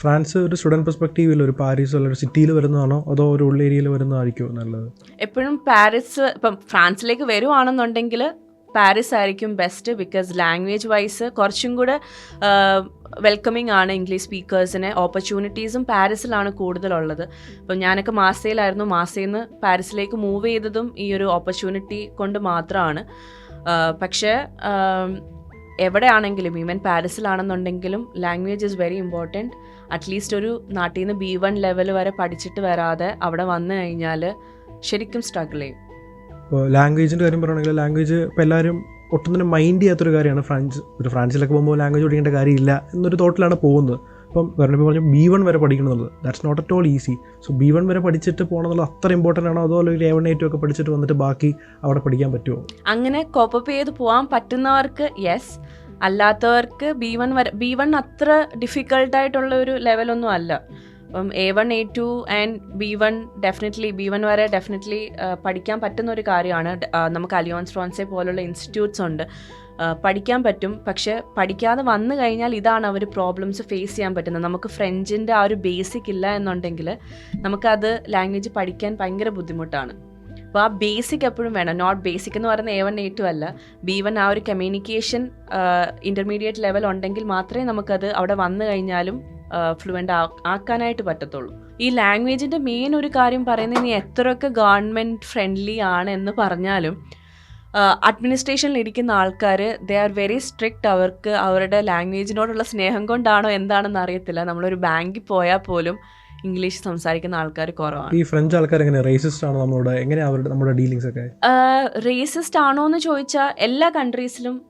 France ഒരു student പെർസ്പെക്റ്റീവിൽ ഒരു Paris ഒരു സിറ്റിയിൽ വരുന്നതാണോ? അതോ ഒരു ഉള്ള ഉള്ളേരിയയിൽ വരുന്നതായിരിക്കുമോ നല്ലത്? എപ്പോഴും പാരീസ് ഇപ്പം ഫ്രാൻസിലേക്ക് വരുവാണെന്നുണ്ടെങ്കിൽ പാരീസ് ആയിരിക്കും ബെസ്റ്റ് ബിക്കോസ് ലാംഗ്വേജ് വൈസ് കുറച്ചും കൂടെ വെൽക്കമിങ് ആണ് ഇംഗ്ലീഷ് സ്പീക്കേഴ്സിന് ഓപ്പർച്യൂണിറ്റീസും പാരീസിലാണ് കൂടുതലുള്ളത്. ഇപ്പം ഞാനൊക്കെ മാസയിലായിരുന്നു മാസയിൽ നിന്ന് പാരീസിലേക്ക് മൂവ് ചെയ്തതും ഈ ഒരു ഓപ്പർച്യൂണിറ്റി കൊണ്ട് മാത്രമാണ്. പക്ഷേ എവിടെയാണെങ്കിലും even പാരീസിലാണെന്നുണ്ടെങ്കിലും language is very important at least ഒരു നാട്ടിൽ നിന്ന് ബി വൺ ലെവൽ വരെ പഠിച്ചിട്ട് വരാതെ അവിടെ വന്നു കഴിഞ്ഞാൽ ശരിക്കും സ്ട്രഗിൾ ചെയ്യും. ഇപ്പോൾ ലാംഗ്വേജിന്റെ കാര്യം പറയുകയാണെങ്കിൽ ലാംഗ്വേജ് ഇപ്പോൾ എല്ലാവരും ഒട്ടും തന്നെ മൈൻഡ് ചെയ്യാത്തൊരു കാര്യമാണ്. ഫ്രാൻസ് ഒരു ഫ്രാൻസിലൊക്കെ പോകുമ്പോൾ ലാംഗ്വേജ് പഠിക്കേണ്ട കാര്യമില്ല എന്നൊരു തോട്ടിലാണ് പോകുന്നത്. അപ്പം വേറെ പറഞ്ഞു ബി വൺ വരെ പഠിക്കണം എന്നുള്ളത് that's not at all easy so B one വരെ പഠിച്ചിട്ട് പോകണമെന്നുള്ള അത്ര ഇമ്പോർട്ടന്റ് ആണോ? അതോ അല്ലെങ്കിൽ എ വൺ ഒക്കെ പഠിച്ചിട്ട് വന്നിട്ട് ബാക്കി അവിടെ പഠിക്കാൻ പറ്റുമോ അങ്ങനെ കോപ്പപ്പ് ചെയ്ത് പോകാൻ പറ്റുന്നവർക്ക് യെസ് അല്ലാത്തവർക്ക് ബി വൺ വരെ ബി വൺ അത്ര ഡിഫിക്കൽട്ടായിട്ടുള്ള ഒരു ലെവലൊന്നും അല്ല. അപ്പം A one A two and B one definitely B one വരെ ഡെഫിനറ്റ്ലി പഠിക്കാൻ പറ്റുന്ന ഒരു കാര്യമാണ്. നമുക്ക് അലിയോൺസ് ഫ്രോൺസെ പോലുള്ള ഇൻസ്റ്റിറ്റ്യൂട്ട്സ് ഉണ്ട്. പഠിക്കാൻ പറ്റും. പക്ഷെ പഠിക്കാതെ വന്നു കഴിഞ്ഞാൽ ഇതാണ് അവർ പ്രോബ്ലംസ് ഫേസ് ചെയ്യാൻ പറ്റുന്നത്. നമുക്ക് ഫ്രഞ്ചിന്റെ ആ ഒരു ബേസിക് ഇല്ല എന്നുണ്ടെങ്കിൽ നമുക്കത് ലാംഗ്വേജ് പഠിക്കാൻ ഭയങ്കര ബുദ്ധിമുട്ടാണ്. അപ്പോൾ ആ ബേസിക് എപ്പോഴും വേണം. നോട്ട് ബേസിക് എന്ന് പറയുന്നത് എ വൺ എ ടു അല്ല. ബി വൺ ആ ഒരു കമ്മ്യൂണിക്കേഷൻ ഇന്റർമീഡിയറ്റ് ലെവൽ ഉണ്ടെങ്കിൽ മാത്രമേ നമുക്കത് അവിടെ വന്നു കഴിഞ്ഞാലും ഫ്ലുവന്റ് ആക്കാനായിട്ട് പറ്റത്തുള്ളൂ. ഈ ലാംഗ്വേജിന്റെ മെയിൻ ഒരു കാര്യം പറയുന്നത് ഇനി എത്രയൊക്കെ ഗവൺമെന്റ് ഫ്രണ്ട്ലി ആണ് എന്ന് പറഞ്ഞാലും അഡ്മിനിസ്ട്രേഷനിൽ ഇരിക്കുന്ന ആൾക്കാർ ദേ ആർ വെരി സ്ട്രിക്റ്റ് അവർക്ക് അവരുടെ ലാംഗ്വേജിനോടുള്ള സ്നേഹം കൊണ്ടാണോ എന്താണെന്ന് അറിയത്തില്ല. നമ്മളൊരു ബാങ്കിൽ പോയാൽ പോലും ഇംഗ്ലീഷ് സംസാരിക്കുന്ന ആൾക്കാർ കുറവാണ്. ഈ ഫ്രഞ്ച് ആൾക്കാർ എങ്ങനെ? റേസിസ്റ്റ് ആണോ നമ്മളോട്? എങ്ങനെ അവരുടെ നമ്മുടെ ഡീലിങ്സ് ഒക്കെ? റേസിസ്റ്റ് ആണോ എന്ന് ചോദിച്ചാൽ എല്ലാ കൺട്രീസിലും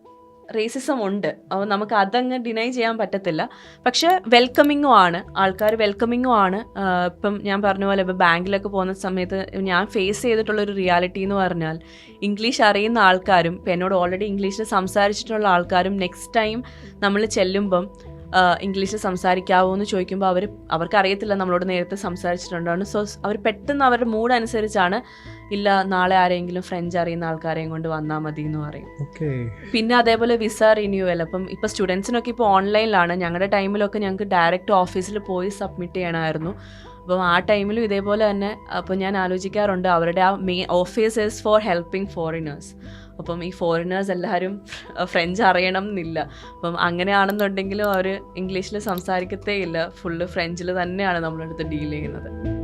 റേസിസം ഉണ്ട്. അപ്പോൾ നമുക്ക് അതങ്ങ് ഡിനൈ ചെയ്യാൻ പറ്റത്തില്ല. പക്ഷേ വെൽക്കമിങ്ങും ആണ്. ആൾക്കാർ വെൽക്കമിങ്ങും ആണ്. ഇപ്പം ഞാൻ പറഞ്ഞ പോലെ ഇപ്പം ബാങ്കിലൊക്കെ പോകുന്ന സമയത്ത് ഞാൻ ഫേസ് ചെയ്തിട്ടുള്ളൊരു റിയാലിറ്റി എന്ന് പറഞ്ഞാൽ ഇംഗ്ലീഷ് അറിയുന്ന ആൾക്കാരും ഇപ്പം എന്നോട് ഓൾറെഡി ഇംഗ്ലീഷിൽ സംസാരിച്ചിട്ടുള്ള ആൾക്കാരും നെക്സ്റ്റ് ടൈം നമ്മൾ ചെല്ലുമ്പം ഇംഗ്ലീഷിൽ സംസാരിക്കാവോ എന്ന് ചോദിക്കുമ്പോൾ അവർ അവർക്ക് അറിയത്തില്ല നമ്മളോട് നേരത്തെ സംസാരിച്ചിട്ടുണ്ടാണ് സോ അവർ പെട്ടെന്ന് അവരുടെ മൂഡ് അനുസരിച്ചാണ് ഇല്ല നാളെ ആരെങ്കിലും ഫ്രഞ്ച് അറിയുന്ന ആൾക്കാരെയും കൊണ്ട് വന്നാൽ മതി എന്ന് പറയും പിന്നെ അതേപോലെ വിസ റിന്യൂവൽ അപ്പം ഇപ്പം സ്റ്റുഡൻസിനൊക്കെ ഇപ്പോൾ ഓൺലൈനിലാണ് ഞങ്ങളുടെ ടൈമിലൊക്കെ ഞങ്ങൾക്ക് ഡയറക്റ്റ് ഓഫീസിൽ പോയി സബ്മിറ്റ് ചെയ്യണമായിരുന്നു അപ്പം ആ ടൈമിലും ഇതേപോലെ തന്നെ അപ്പം ഞാൻ ആലോചിക്കാറുണ്ട് അവരുടെ ആ main officers for helping foreigners അപ്പം ഈ ഫോറിനേഴ്സ് എല്ലാവരും ഫ്രഞ്ച് അറിയണം എന്നില്ല. അപ്പം അങ്ങനെയാണെന്നുണ്ടെങ്കിലും അവർ ഇംഗ്ലീഷിൽ സംസാരിക്കത്തേ ഇല്ല. ഫുള്ള് ഫ്രഞ്ചിൽ തന്നെയാണ് നമ്മളടുത്ത് ഡീൽ ചെയ്യുന്നത്.